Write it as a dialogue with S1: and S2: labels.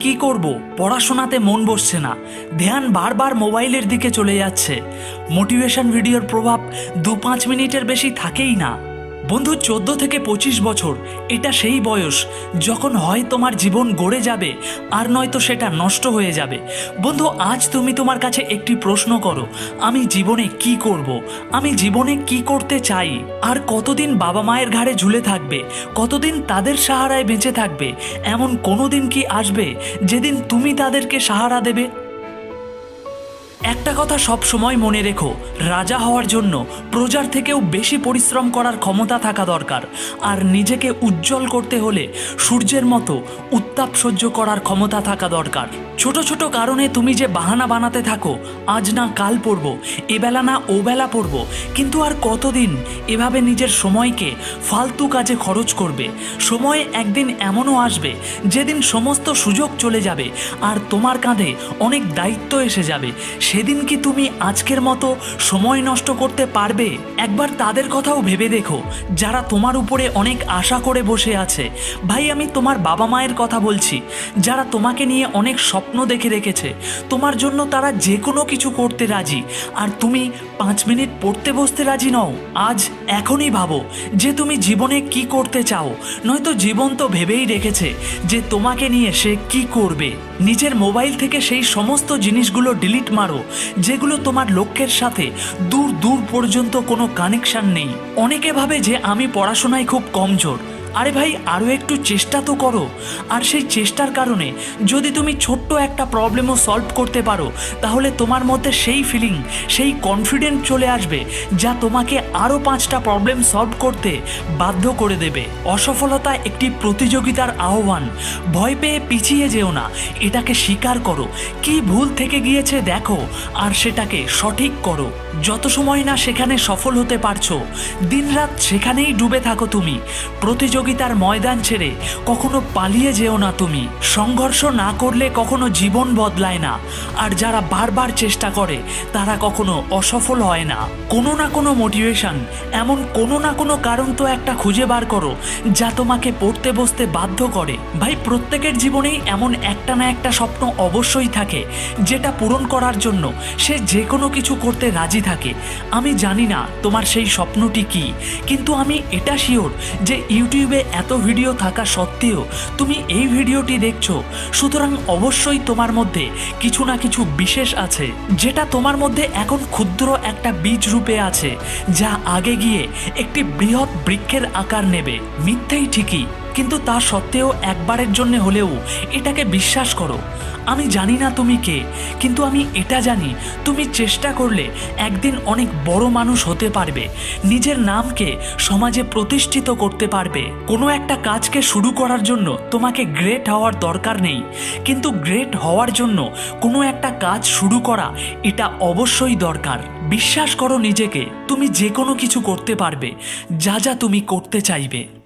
S1: কি করব? পড়াশোনাতে মন বসছে না। ধ্যান বারবার মোবাইলের দিকে চলে যাচ্ছে। মোটিভেশন ভিডিওর প্রভাব দু পাঁচ মিনিটের বেশি থাকেই না। বন্ধু, চোদ্দ থেকে পঁচিশ বছর, এটা সেই বয়স যখন হয় তোমার জীবন গড়ে যাবে আর নয়তো সেটা নষ্ট হয়ে যাবে। বন্ধু, আজ তুমি তোমার কাছে একটি প্রশ্ন করো, আমি জীবনে কি করব? আমি জীবনে কি করতে চাই? আর কতদিন বাবা মায়ের ঘাড়ে ঝুলে থাকবে? কতদিন তাদের সাহারায় বেঁচে থাকবে? এমন কোনো দিন কি আসবে যেদিন তুমি তাদেরকে সাহারা দেবে? একটা কথা সব সময় মনে রেখো, রাজা হওয়ার জন্য প্রজার থেকেও বেশি পরিশ্রম করার ক্ষমতা থাকা দরকার। আর নিজেকে উজ্জ্বল করতে হলে সূর্যের মতো উত্তাপ সহ্য করার ক্ষমতা থাকা দরকার। ছোট ছোট কারণে তুমি যে বাহানা বানাতে থাকো, আজ না কাল পড়ব এবেলা না ও বেলা পড়ব। কিন্তু আর কতদিন এভাবে নিজের সময়কে ফালতু কাজে খরচ করবে? সময় একদিন এমনও আসবে, যেদিন সমস্ত সুযোগ চলে যাবে, আর তোমার কাঁধে অনেক দায়িত্ব এসে যাবে। সেদিন কি তুমি আজকের মতো সময় নষ্ট করতে পারবে? একবার তাদের কথাও ভেবে দেখো, যারা তোমার উপরে অনেক আশা করে বসে আছে। ভাই, আমি তোমার বাবা মায়ের কথা বলছি, যারা তোমাকে নিয়ে অনেক স্বপ্ন দেখে রেখেছে। তোমার জন্য তারা যে কোনো কিছু করতে রাজি। আর তুমি পাঁচ মিনিট পড়তে বসতে রাজি নও। আজ এখনই ভাবো যে তুমি জীবনে কি করতে চাও। নয়তো জীবন তো ভেবেই রেখেছে যে তোমাকে নিয়ে সে কি করবে। নিজের মোবাইল থেকে সেই সমস্ত জিনিসগুলো ডিলিট মারো, যেগুলো তোমার লক্ষ্যের সাথে দূর দূর পর্যন্ত কোনো কানেকশন নেই। অনেকে ভাবে যে আমি পড়াশোনায় খুব কমজোর। আরে ভাই আরও একটু চেষ্টা তো করো। আর সেই চেষ্টার কারণে যদি তুমি ছোট্ট একটা প্রবলেমও সলভ করতে পারো, তাহলে তোমার মধ্যে সেই ফিলিং সেই কনফিডেন্ট চলে আসবে, যা তোমাকে আরও পাঁচটা প্রবলেম সলভ করতে বাধ্য করে দেবে। অসফলতা একটি প্রতিযোগিতার আহ্বান। ভয় পেয়ে পিছিয়ে যেও না। এটাকে স্বীকার করো। কি ভুল থেকে গিয়েছে দেখো, আর সেটাকে সঠিক করো। যত সময় না সেখানে সফল হতে পারছ, দিনরাত সেখানেই ডুবে থাকো তুমি। প্রতিযোগিতার ময়দান ছেড়ে কখনো পালিয়ে যেও না তুমি। সংঘর্ষ না করলে কখনো জীবন বদলায় না। আর যারা বারবার চেষ্টা করে, তারা কখনো অসফল হয় না। কোনো না কোনো মোটিভেশন এমন কোনো না কোনো কারণ তো একটা খুঁজে বার করো, যা তোমাকে পড়তে বসতে বাধ্য করে। ভাই, প্রত্যেকের জীবনেই এমন একটা না একটা স্বপ্ন অবশ্যই থাকে, যেটা পূরণ করার জন্য সে যে কোনো কিছু করতে রাজি থাকে। আমি জানি না তোমার সেই স্বপ্নটি কি, কিন্তু আমি এটা শিওর যে ইউটিউবে এত ভিডিও থাকা সত্ত্বেও তুমি এই ভিডিওটি দেখছ। সুতরাং অবশ্যই তোমার মধ্যে কিছু না কিছু বিশেষ আছে, যেটা তোমার মধ্যে এখন ক্ষুদ্র একটা বীজ রূপে আছে, যা আগে গিয়ে একটি বৃহৎ বৃক্ষের আকার নেবে। মিথ্যেই ঠিকই। কিন্তু তা সত্ত্বেও একবারের জন্য হলেও এটাকে বিশ্বাস করো। আমি জানি না তুমি কে, কিন্তু আমি এটা জানি, তুমি চেষ্টা করলে একদিন অনেক বড় মানুষ হতে পারবে। নিজের নামকে সমাজে প্রতিষ্ঠিত করতে পারবে। কোনো একটা কাজকে শুরু করার জন্য তোমাকে গ্রেট হওয়ার দরকার নেই, কিন্তু গ্রেট হওয়ার জন্য কোনো একটা কাজ শুরু করা এটা অবশ্যই দরকার। বিশ্বাস করো নিজেকে, তুমি যে কোনো কিছু করতে পারবে, যা যা তুমি করতে চাইবে।